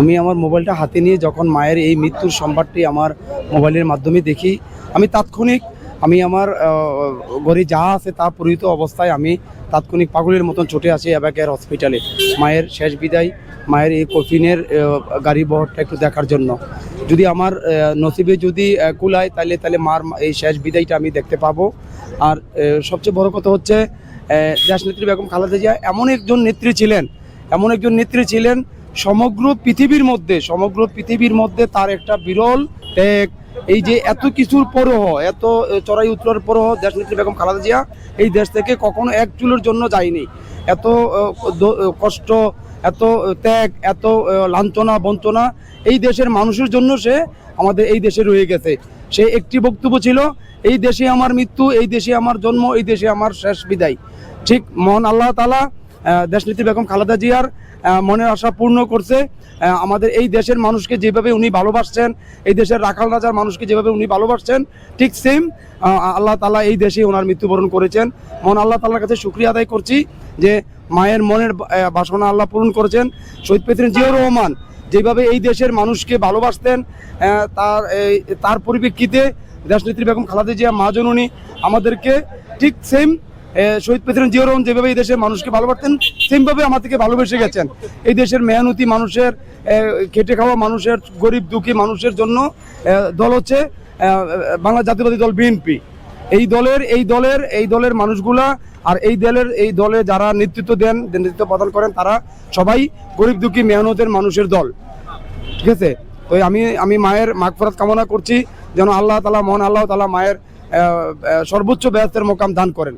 আমি আমার মোবাইলটা হাতে নিয়ে যখন মায়ের এই মৃত্যুর সংবাদটি আমার মোবাইলের মাধ্যমে দেখি আমি তাৎক্ষণিক আমি আমার ঘরে যা আছে তা পরিহিত অবস্থায় আমি তাৎক্ষণিক পাগলের মতন ছুটে আসি অ্যাবাকের হসপিটালে মায়ের শেষ বিদায় মায়ের এই কফিনের গাড়ি বহরটা একটু দেখার জন্য। যদি আমার নসিবে যদি কুলায় তাহলে তাহলে মার এই শেষ বিদায়টা আমি দেখতে পাবো। আর সবচেয়ে বড় কথা হচ্ছে আহ, দেশনেত্রী বেগম খালেদা জিয়া এমন একজন নেত্রী ছিলেন এমন একজন নেত্রী ছিলেন সমগ্র পৃথিবীর মধ্যে, সমগ্র পৃথিবীর মধ্যে তার একটা বিরল ত্যাগ। এই যে এত কিছুর পরহ, এত চড়াই উত্তরের পরহ, দেশনেত্রী বেগম খালেদা জিয়া এই দেশ থেকে কখনো এক চুলোর জন্য যায়নি। এত কষ্ট, এত ত্যাগ, এত লাঞ্ছনা, বঞ্চনা এই দেশের মানুষের জন্য সে আমাদের এই দেশে রয়ে গেছে। সে একটি বক্তব্য ছিল, এই দেশে আমার মৃত্যু, এই দেশে আমার জন্ম, এই দেশে আমার শেষ বিদায়। ঠিক মহান আল্লাহ তালা দেশনীতি বেগম খালেদা জিয়ার মনের আশা পূর্ণ করছে। আমাদের এই দেশের মানুষকে যেভাবে উনি ভালোবাসছেন, এই দেশের রাখাল রাজার মানুষকে যেভাবে উনি ভালোবাসছেন, ঠিক সেম আল্লাহ তালা এই দেশে ওনার মৃত্যুবরণ করেছেন। মন আল্লাহ তালার কাছে শুক্রিয়া আদায় করছি যে মায়ের মনের বাসনা আল্লাহ পূরণ করেছেন। শহীদ প্রেসিডেন্ট জিয়াউর রহমান যেভাবে এই দেশের মানুষকে ভালোবাসতেন তার, এই, তার পরিপ্রেক্ষিতে দেশনেত্রী বেগম খালেদা জিয়া মা জননী আমাদেরকে ঠিক সেম শহীদ প্রেসিডেন্ট জিয়াউর রহমান যেভাবে এই দেশের মানুষকে ভালোবাসতেন, সেমভাবে থেকে ভালোবেসে গেছেন। এই দেশের মেহনতি মানুষের খেটে খাওয়া মানুষের, গরিব দুঃখী মানুষের জন্য দল হচ্ছে বাংলা জাতীয়বাদী দল বিএনপি এই দলের এই দলের এই দলের মানুষগুলা আর এই দলের, এই দলে যারা নেতৃত্ব দেন, নেতৃত্ব প্রদান করেন, তারা সবাই গরিব দুঃখী মেহনতের মানুষের দল। ঠিক আছে? তো আমি আমি মায়ের মাগফরাত কামনা করছি, যেন আল্লাহ তালা মহান আল্লাহ তালা মায়ের সর্বোচ্চ ব্যস্তের মোকাম দান করেন।